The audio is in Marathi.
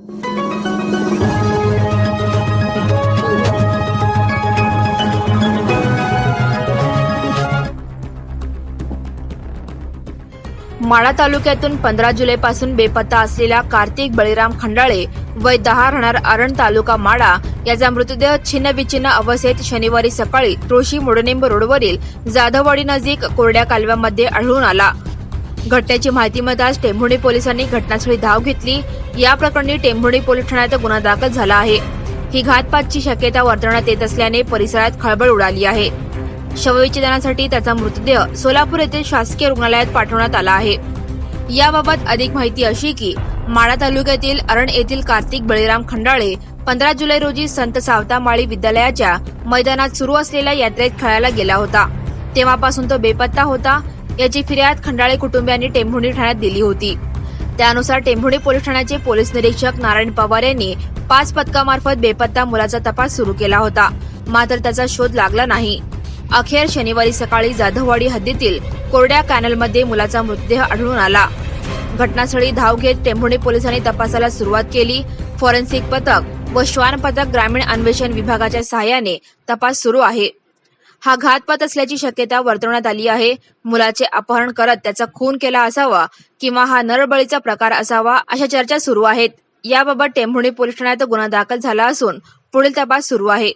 माळा तालुक्यातून पंधरा जुलैपासून बेपत्ता असलेला कार्तिक बळीराम खंडाळे वय दहा राहणार आरण तालुका माळा याचा मृतदेह छिन्नविछिन्न अवस्थेत शनिवारी सकाळी तुळशी मुडनिंब रोडवरील जाधववाडी नजीक कोरड्या कालव्यामध्ये आढळून आला. घटनेची माहिती मिळताच टेंभुर्णी पोलिसांनी घटनास्थळी धाव घेतली. या प्रकरणी टेंभुर्णी पोलीस ठाण्यात गुन्हा दाखल झाला आहे. ही घातपातची शक्यता वर्तवण्यात येत असल्याने परिसरात खळबळ उडाली आहे. शवविच्छेदनासाठी त्याचा मृतदेह सोलापूर येथील शासकीय रुग्णालयात पाठवण्यात आला आहे. याबाबत अधिक माहिती अशी की माळा तालुक्यातील अरण येथील कार्तिक बळीराम खंडाळे पंधरा जुलै रोजी संत सावतामाळी विद्यालयाच्या मैदानात सुरू असलेल्या यात्रेत खेळायला गेला होता. तेव्हापासून तो बेपत्ता होता. याची फिर्याद खंडाळे कुटुंबियांनी टेंभुणी ठाण्यात दिली होती. त्यानुसार टेंभुणी पोलीस ठाण्याचे पोलीस निरीक्षक नारायण पवार यांनी पाच पथकामार्फत बेपत्ता मुलाचा तपास सुरू केला होता. मात्र त्याचा शोध लागला नाही. अखेर शनिवारी सकाळी जाधववाडी हद्दीतील कोरड्या कॅनलमध्ये मुलाचा मृतदेह आढळून आला. घटनास्थळी धाव घेत टेंभुणी पोलिसांनी तपासाला सुरुवात केली. फॉरेन्सिक पथक व श्वान पथक ग्रामीण अन्वेषण विभागाच्या सहाय्याने तपास सुरू आहे. हा घातपात असल्याची शक्यता वर्तवण्यात आली आहे. मुलाचे अपहरण करत त्याचा खून केला असावा किंवा हा नरबळीचा प्रकार असावा अशा चर्चा सुरू आहेत. याबाबत टेंभुणी पोलीस ठाण्यात गुन्हा दाखल झाला असून पुढील तपास सुरू आहे.